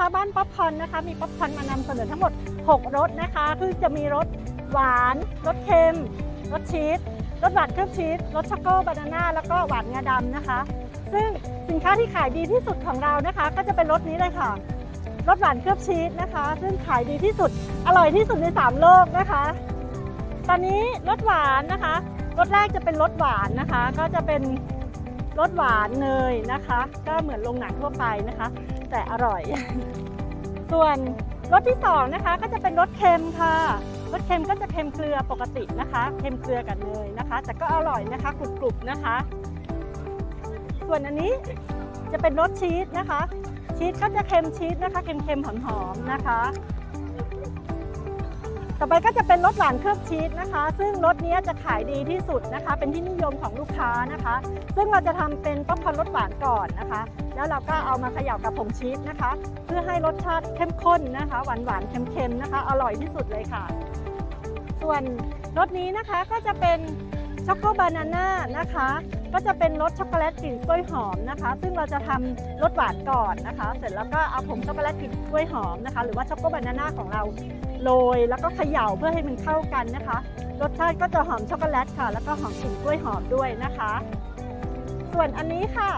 นะคะบ้านป๊อปคอนนะคะ มีป๊อปคอนมานำเสนอทั้งหมด 6รสนะคะคือจะมีรสหวานรสเค็มรสชีสรสหวานเคลือบชีสรสช็อกโกบานาน่าแล้วก็หวานงาดำนะคะ ซึ่งสินค้าที่ขายดีที่สุดของเรานะคะ ก็จะเป็นรสนี้เลยค่ะรสหวานเคลือบชีสนะคะ ซึ่งขายดีที่สุดอร่อยที่สุดในสามโลกนะคะ ตอนนี้รสหวานนะคะรสแรกจะเป็นรสหวานนะคะ ก็จะเป็น รสหวานเนยนะคะ ก็เหมือนโรงหนังทั่วไปนะคะ แต่อร่อย ส่วนรสที่สองนะคะก็จะเป็นรสเค็มค่ะรสเค็มก็จะเค็มเกลือปกตินะคะเค็มเกลือกับเนยนะคะ แต่ก็อร่อยนะคะกรุบๆนะคะ ส่วนอันนี้จะเป็นรสชีสนะคะ ชีสก็จะเค็มชีสนะคะเค็มๆหอมๆนะคะ ต่อไปก็จะเป็นรสหวานเคลือบชีสนะคะ ซึ่งรสนี้จะขายดีที่สุดนะคะ เป็นที่นิยมของลูกค้านะคะ ซึ่งเราจะทำเป็นป๊อปคอร์นรสหวานก่อนนะคะ แล้วเราก็เอามาเขย่ากับผงชีสนะคะ เพื่อให้รสชาติเข้มข้นนะคะ หวานหวานเค็มๆนะคะ อร่อยที่สุดเลยค่ะ ส่วนรสนี้นะคะก็จะเป็นช็อกโกบานาน่านะคะ ก็จะเป็นรสช็อกโกแลตกลิ่นกล้วยหอมนะคะ ซึ่งเราจะทำรสหวานก่อนนะคะ เสร็จแล้วก็เอาผงช็อกโกแลตกลิ่นกล้วยหอมนะคะ หรือว่าช็อกโกบานาน่าของเรา โรยแล้วก็เขย่าเพื่อให้มันเข้ากันนะคะ รสชาติก็จะหอมช็อกโกแลตค่ะ แล้วก็หอมกลิ่นกล้วยหอมด้วยนะคะ ส่วนอันนี้ค่ะ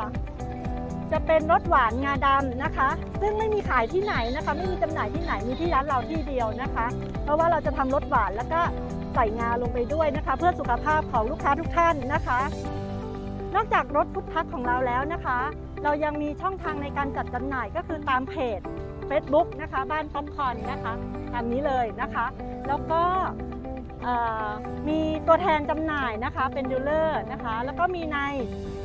จะเป็นรสหวานงาดำนะคะ ซึ่งไม่มีขายที่ไหนนะคะ ไม่มีจำหน่ายที่ไหนมีที่ร้านเราที่เดียวนะคะ เพราะว่าเราจะทำรสหวานแล้วก็ใส่งาลงไปด้วยนะคะ เพื่อสุขภาพของลูกค้าทุกท่านนะคะ นอกจากรถฟุตทักของเราแล้วนะคะ เรายังมีช่องทางในการจัดจำหน่ายก็คือตามเพจ Facebook นะคะบ้านป๊อปคอนนะคะตามนี้เลยนะคะ แล้วก็มีตัวแทนจำหน่ายนะคะเป็นดีลเลอร์นะคะ แล้วก็มีใน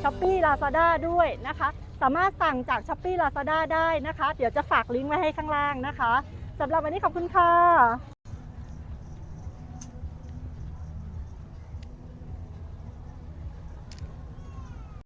s h อ p e e Lazada ด้วยนะคะ สามารถสั่งจาก s h อ p e e Lazada ได้นะคะ เดี๋ยวจะฝากลิงก์ไว้ให้ข้างล่างนะคะสำหรับวันนี้ขอบคุณค่ะ